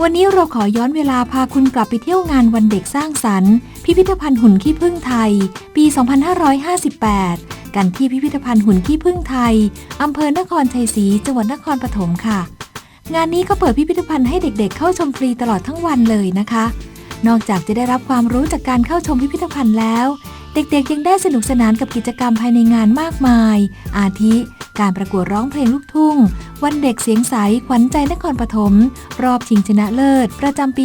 วันนี้เราขอย้อนเวลาพาคุณกลับไปเที่ยวงานวันเด็กสร้างสรรค์ พิพิธภัณฑ์หุ่นขี้ผึ้งไทย ปี 2558 กันที่พิพิธภัณฑ์หุ่นขี้ผึ้งไทย อำเภอนครชัยศรี จังหวัดนครปฐมค่ะ งานนี้ก็เปิดพิพิธภัณฑ์ให้เด็กๆ เข้าชมฟรีตลอดทั้งวันเลยนะคะ นอกจากจะได้รับความรู้จากการเข้าชมพิพิธภัณฑ์แล้ว เด็กๆ ยังได้สนุกสนานกับกิจกรรมภายในงานมากมาย อาทิ การประกวดร้องเพลงลูกทุ่ง วันเด็กเสียงใส ขวัญใจนครปฐมรอบชิงชนะเลิศ ประจำปี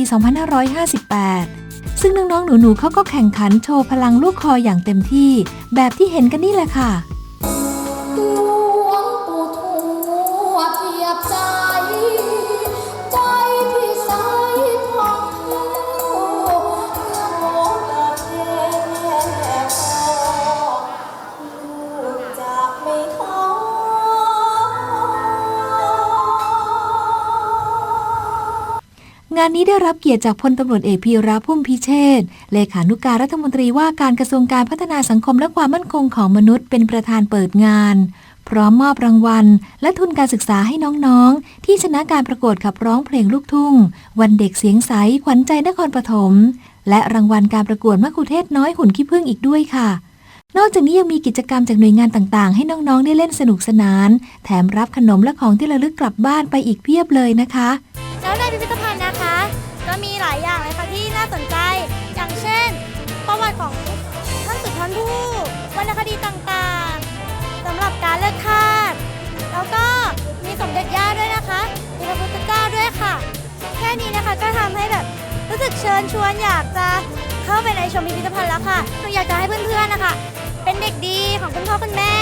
2558 ซึ่งน้องๆหนูๆเขาก็แข่งขันโชว์พลังลูกคออย่างเต็มที่ แบบที่เห็นกันนี่แหละค่ะ งานนี้ได้รับเกียรติจากพลตำรวจเอกพีระพุ่มพิเชษเลขานุการรัฐมนตรีว่าการกระทรวงการพัฒนาสังคมและความมั่นคงของมนุษย์เป็นประธานเปิดงาน พร้อมมอบรางวัล และทุนการศึกษาให้น้องๆ ที่ชนะการประกวดขับร้องเพลงลูกทุ่ง วันเด็กเสียงใสขวัญใจนครปฐมและรางวัลการประกวดมะคุเทศน้อยหุ่นขี้ผึ้งอีกด้วยค่ะ นอกจากนี้ยังมีกิจกรรมจากหน่วยงานต่างๆ ให้น้องๆ ได้เล่นสนุกสนาน แถมรับขนมและของที่ระลึกกลับบ้านไปอีกเพียบเลยนะคะ มีหลายอย่างเลยค่ะที่น่าสนใจ อย่างเช่น ประวัติของท่านสุดท่านผู้วรรณคดีต่างๆสำหรับการเลือกทาสแล้วก็มีสมเด็จย่าด้วยนะคะมีพระพุทธเจ้าด้วยค่ะ แค่นี้นะคะก็ทำให้แบบรู้สึกเชิญชวนอยากจะเข้าไปในชมพิพิธภัณฑ์แล้วค่ะหนูอยากจะให้เพื่อนๆนะคะ เป็นเด็กดีของคุณพ่อคุณแม่